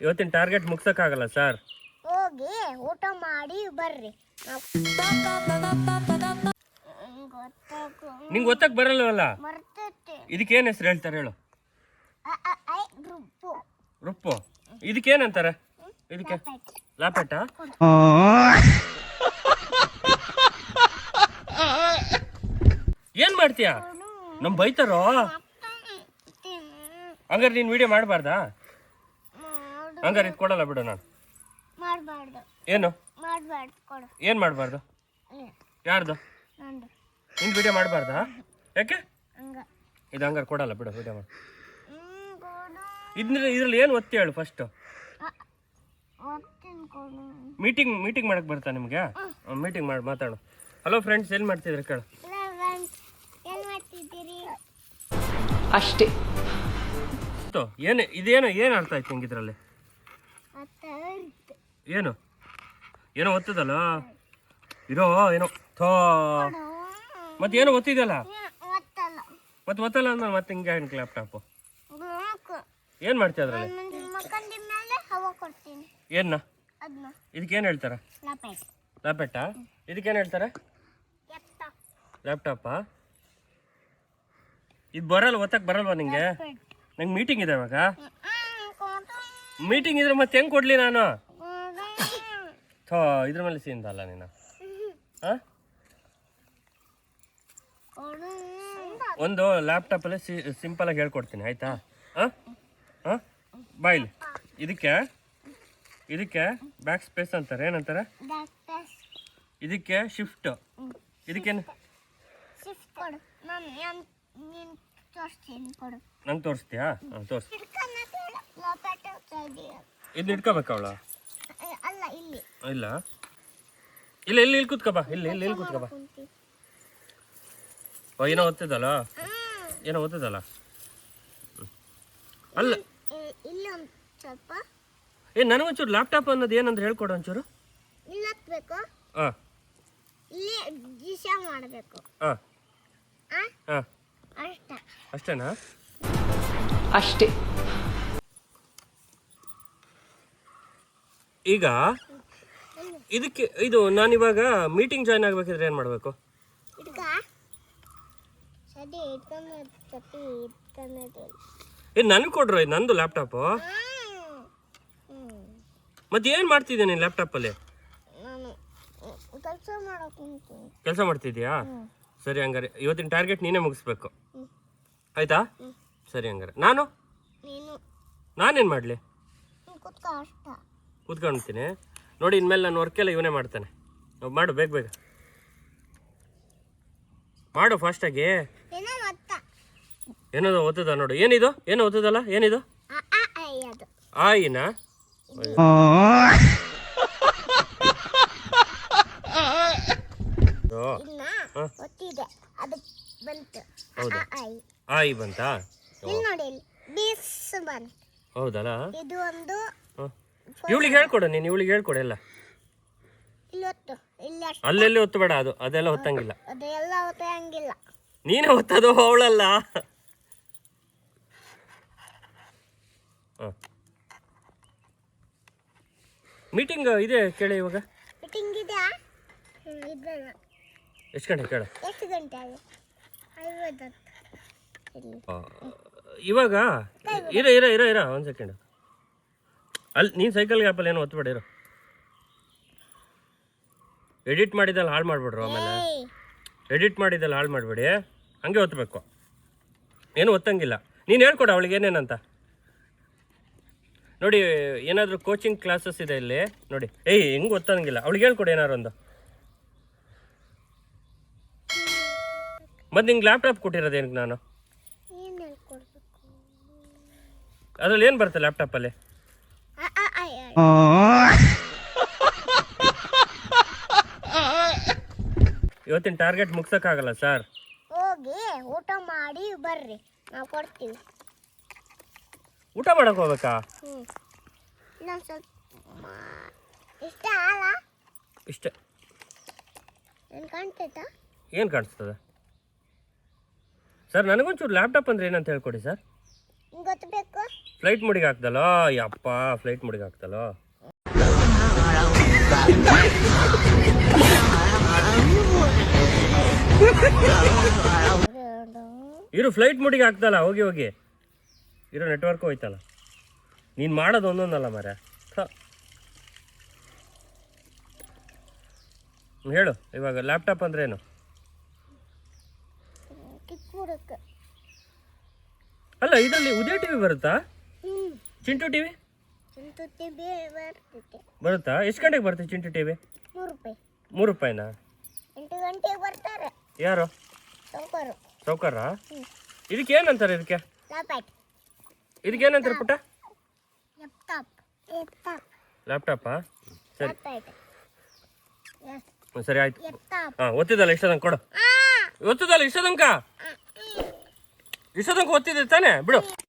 ಇವತ್ತಿನ target ಮುಗ್ಸೋಕ್ಕಾಗಲ್ಲ sir ಹೋಗಿ ಊಟ ಮಾಡಿ ಬರ್ರಿ. ಗೊತ್ತಾಗು. ನಿಂಗೆ ಗೊತ್ತಕ್ಕೆ ಬರಲ್ವಲ್ಲ? ಮರ್ತೈತೆ. ಇದಕ್ಕೇನು ಹೆಸರು ಹೇಳ್ತಾರೆ ಹೇಳು. ಅ, ಅ, ಐ, ರುಬ್ಬು ರುಪ್ಪು ಇದಕ್ಕೇನಂತಾರೆ? ಇದಕ್ಕೆ? ಲಾಪೆಟ್ಟ ಏನ್ ಮಾಡ್ತೀಯ? ನಮ್ ಬೈತಾರೋ? ಹಂಗಾರೆ ನೀನ್ ವಿಡಿಯೋ ಮಾಡಬಾರ್ದಾ? ಹಂಗಾರೆ ಇದು ಕೊಡಲ್ಲ ಬಿಡು ನಾನು. ಮಾಡಬಾರ್ದು. ಏನು? ಮಾಡಬಾರ್ದು ಕೊಡು. ಏನ್ ಮಾಡಬಾರ್ದು? ಯಾರ್ದು? ನಂದು. ನಿನ್ ವಿಡಿಯೋ ಮಾಡಬಾರ್ದಾ? ಯಾಕೆ? ಹಂಗ. ಇದು ಹಂಗಾರೆ ಕೊಡಲ್ಲ ಬಿಡು ವಿಡಿಯೋ ಮಾಡಿ. ಹ್ಮ್, ಕೊಡು. ಇದ್ರ ಇದ್ರಲ್ಲಿ ಏನು ಒತ್ತಿ ಹೇಳು ಫಸ್ಟ್ ಕೊಡು. ಮೀಟಿಂಗ್ ಮೀಟಿಂಗ್ ಮಾಡಕ್ ಬರ್ತಾ ನಿಮ್ಗೆ? ಮೀಟಿಂಗ್ ಮಾಡಿ ಮಾತಾಡು. ಹಲೋ ಫ್ರೆಂಡ್ಸ್ ಏನು ಮಾಡ್ತಿದ್ರಿ ಕೇಳು. ಲೆವೆನ್ ಏನು ಮಾಡ್ತಿದ್ದೀರಿ? ಅಷ್ಟೇ. ಇತ್ತು ಏನು ಇದೇನು ಏನು ಅರ್ಥ ಆಯ್ತು ಹಿಂಗಿದ್ರಲ್ಲಿ? ಇದರಲ್ಲಿ ಏನು? ಏನೋ ಒತ್ತದಲ್ಲ? ಇರೋ ಏನೋ ಥೋ. ಮತ್ತೆ ಏನೋ ಒತ್ತಿದಲ್ಲ ಒತ್ತಲ್ಲ ಮತ್ತೆ ಒತ್ತಲ್ಲ ಅಂದ್ರೆ ಮತ್ತೆ ಹಿಂಗೆ ಹಿಂಗೆ ಲ್ಯಾಪ್ಟಾಪು ಏನು ಮಾಡ್ತೀಯ ಅದರಲ್ಲಿ ಏನ ಇದಕ್ಕೇನು ಇದಕ್ಕೆ ಏನು ಹೇಳ್ತಾರೆ ಲ್ಯಾಪೆಟ್ಟಾ ಇದಕ್ಕೇನು ಹೇಳ್ತಾರೆ? ಲ್ಯಾಪ್ಟಾಪಾ ಇದು ಬರಲ್ಲ ಒತ್ತಕ್ಕೆ ಬರಲ್ವಾ ನಿಂಗೆ? ನಂಗೆ ಮೀಟಿಂಗ್ ಇದೆ ಇವಾಗ. ಮೀಟಿಂಗ್ ಇದ್ರೆ ಮತ್ತೆ ಹೆಂಗೆ ಕೊಡಲಿ ನಾನು? ಥೋ ಇದ್ರ ಮೇಲೆ ಸೀನ್ದ ಅಲ್ಲ ನೀನು? ಹಾಂ ಒಂದು ಲ್ಯಾಪ್ಟಾಪಲ್ಲಿ ಸಿ ಸಿಂಪಲಾಗಿ ಹೇಳ್ಕೊಡ್ತೀನಿ, ಆಯಿತಾ? ಹಾಂ ಹಾಂ ಬಾಯ್ಲಿ ಇದಕ್ಕೆ ಇದಕ್ಕೆ ಬ್ಯಾಕ್ ಸ್ಪೇಸ್ ಅಂತಾರೆ, ಏನಂತಾರೆ? ಇದಕ್ಕೆ ಶಿಫ್ಟ್ ಇದಕ್ಕೇನು? ಶಿಫ್ಟ್ ಕೊಡು ನಾನು ತೋರಿಸ್ತೀನಿ ನಂಗೆ ತೋರಿಸ್ತೀಯಾ? ಹಾಂ ಇದು ಇಟ್ಕೋಬೇಕು ಅವಳ. ಇಲ್ಲಿ. ಇಲ್ಲ. ಇಲ್ಲ ಇಲ್ಲಿ ಕೂತ್ಕೋ ಬಾ. ಇಲ್ಲಿ ಇಲ್ಲಿ ಇಲ್ಲಿ ಕೂತ್ಕೋ ಬಾ. ಓ ಏನೋ ಓದ್ತಿದ್ದಲ್ಲ? ಏನೋ ಓದ್ತಿದ್ದಲ್ಲ? ಅಲ್ಲ. ಇಲ್ಲಿ ಸ್ವಲ್ಪ. ಏ ನನಗೊಂಚೂರು ಲ್ಯಾಪ್ಟಾಪ್ ಅನ್ನೋದು ಏನಂದ್ರೆ ಹೇಳ್ಕೊಡು ಒಂಚೂರು. ಇಲ್ಲಿ ಹಾಂ ಇಲ್ಲಿ ದಿಶ ಮಾಡಬೇಕು. ಹಾಂ ಆ? ಹಾಂ ಅಷ್ಟ. ಅಷ್ಟೇನಾ? ಅಷ್ಟೇ. ಈಗ ಇದಕ್ಕೆ ಇದು ನಾನಿವಾಗ ಮೀಟಿಂಗ್ ಜಾಯ್ನ್ ಆಗಬೇಕಿದ್ರೆ ಏನು ಮಾಡಬೇಕು? ಏ ನನಗೆ ಕೊಡ್ರು ಇದು ನಂದು ಲ್ಯಾಪ್ಟಾಪು ಮತ್ತೆ ಏನು ಮಾಡ್ತಿದ್ದೆ ನೀನು ಲ್ಯಾಪ್ಟಾಪಲ್ಲಿ ಕೆಲಸ ಮಾಡ್ತಿದ್ಯಾ? ಸರಿ ಹಂಗಾರೆ ಇವತ್ತಿನ ಟಾರ್ಗೆಟ್ ನೀನೇ ಮುಗಿಸ್ಬೇಕು. ಆಯ್ತಾ? ಸರಿ ಹಂಗಾರೆ. ನಾನು? ನೀನು? ನಾನೇನು ಮಾಡಲಿ? ನೀನು ಕೂತ್ಕೊಂಡ್ತೀನಿ ನೋಡಿ ಇನ್ಮೇಲೆ ನಾನು ವರ್ಕೆಲ್ಲ ಇವನೇ ಮಾಡ್ತಾನೆ. ಮಾಡು ಬೇಗ ಬೇಗ. ಮಾಡು ಫಾಸ್ಟಾಗಿ ಏನದು ಓದ್ತದ ನೋಡು. ಏನಿದು? ಏನು ಓದ್ತದಲ್ಲ ಏನಿದು? ಆಯಿನ? ಆಯಿ ಬಂತು. ಹೌದಲ್ಲ? ಇದು ಒಂದು ಇವಳಿಗೆ ಹೇಳ್ಕೊಡು ನೀನು ಇವಳಿಗೆ ಹೇಳ್ಕೊಡು ಎಲ್ಲ. ಅಲ್ಲೆಲ್ಲಿ ಒತ್ತು ಬೇಡ ಅದು ಅದೆಲ್ಲ ಒತ್ತಂಗಿಲ್ಲ. ನೀನು ಒತ್ತಂಗಿಲ್ಲ. ನೀನೇ ಒತ್ತದು ಅವಳಲ್ಲ. ಮೀಟಿಂಗ್ ಇದೆ ಕೇಳಿ ಇವಾಗ? ಮೀಟಿಂಗ್ ಇದೆ ಎಷ್ಟು ಗಂಟೆ ಕೇಳು. ಎಷ್ಟು ಗಂಟೆ ಇವಾಗ ಇರ ಇರ ಇರ ಇರ ಒಂದು ಸೆಕೆಂಡ್ ಅಲ್ಲಿ ನೀನು ಸೈಕಲ್ ಗ್ಯಾಪಲ್ಲಿ ಏನು ಒತ್ತಬೇಡ ಇರು. ಎಡಿಟ್ ಮಾಡಿದಲ್ಲಿ ಹಾಳು ಮಾಡಿಬಿಡ್ರು ಆಮೇಲೆ. ಎಡಿಟ್ ಮಾಡಿದಲ್ಲಿ ಹಾಳು ಮಾಡಬೇಡಿ. ಹಂಗೆ ಒತ್ತಬೇಕು ಏನು ಒತ್ತಂಗಿಲ್ಲ. ನೀನು ಹೇಳ್ಕೊಡು ಅವಳಿಗೆ ಏನೇನಂತ. ನೋಡಿ ಏನಾದರೂ ಕೋಚಿಂಗ್ ಕ್ಲಾಸಸ್ ಇದೆ ಇಲ್ಲಿ. ನೋಡಿ. ಏಯ್ ಹೆಂಗೆ ಒತ್ತಂಗಿಲ್ಲ. ಅವಳಿಗೆ ಹೇಳ್ಕೊಡು ಏನಾರು ಒಂದು. ಮತ್ತು ನಿಂಗೆ ಲ್ಯಾಪ್ಟಾಪ್ ಕೊಟ್ಟಿರೋದೇನಕ್ಕೆ ನಾನು? ಅದ್ರಲ್ಲಿ ಏನು ಬರುತ್ತೆ ಲ್ಯಾಪ್ಟಾಪಲ್ಲಿ ಇವತ್ತಿನ ಟಾರ್ಗೆಟ್ ಮುಗ್ಸೋಕ್ಕಾಗಲ್ಲ ಸರ್ ಹೋಗಿ ಊಟ ಮಾಡಿ ಬರ್ರಿ. ನಾವು ಕೊಡ್ತೀವಿ. ಊಟ ಮಾಡಕ್ ಹೋಗ್ಬೇಕಾ? ಹ್ಞೂ ಇನ್ನೊಂದು ಸ್ವಲ್ಪ ಮಾ- ಇಷ್ಟ ಅಲ್ಲ? ಇಷ್ಟೇ. ಕಾಣ್ತೈತಾ? ಏನು ಕಾಣಿಸ್ತದೆ? ಸರ್ ನನಗೊಂಚೂರು ಲ್ಯಾಪ್ಟಾಪ್ ಅಂದ್ರೆ ಏನಂತ ಹೇಳ್ಕೊಡಿ ಸರ್ ಗೊತ್ತಬೇಕು ಫ್ಲೈಟ್ ಮುಡಿಗೆ ಹಾಕ್ದಲ್ಲ ಯಪ್ಪ ಫ್ಲೈಟ್ ಮುಡಿಗೆ ಹಾಕ್ದಲ್ಲ ಇರು ಫ್ಲೈಟ್ ಮುಡಿಗೆ ಹಾಕ್ದಲ್ಲ ಹೋಗಿ ಹೋಗಿ. ಇರೋ ನೆಟ್ವರ್ಕ್ ಹೋಯ್ತಲ್ಲ. ನೀನು ಮಾಡೋದು ಒಂದೊಂದಲ್ಲ ಮರ ಹೇಳು, ಇವಾಗ ಲ್ಯಾಪ್ಟಾಪ್ ಅಂದ್ರೇನು ಅಲ್ಲ ಇದರಲ್ಲಿ ಉದಯ ಟಿವಿ ಬರುತ್ತಾ? ಚಿಂಟು ಟಿವಿ ಬರುತ್ತೆ ಬರುತ್ತಾ? ಎಷ್ಟು ಗಂಟೆಗೆ ಬರುತ್ತೆ ಚಿಂಟು ಟಿವಿ ಮೂರು ರೂಪಾಯಿನಾ? ಎಂಟು ಗಂಟೆಗೆ ಬರ್ತಾರೆ. ಯಾರು? ಸೌಕರ. ಇದಕ್ಕೆ ಏನಂತಾರೆ ಇದಕ್ಕೆ? ಇದಕ್ಕೆ ಏನಂತಾರೆ ಪುಟ್ಟ? ಲ್ಯಾಪ್ಟಾಪ್ ಸರಿ. ಸರಿ ಆಯ್ತು. ಹಾ ಒತ್ತಿದಲ್ಲ ಇಷ್ಟದಂಗೆ ಕೊಡು. ಒತ್ತಿದಲ್ಲ ಒತ್ತದಲ್ಲ ಇಷ್ಟದಂಕ? ಇಷ್ಟದಂಕ ಗೊತ್ತಿದೆ ತಾನೆ? ಬಿಡು.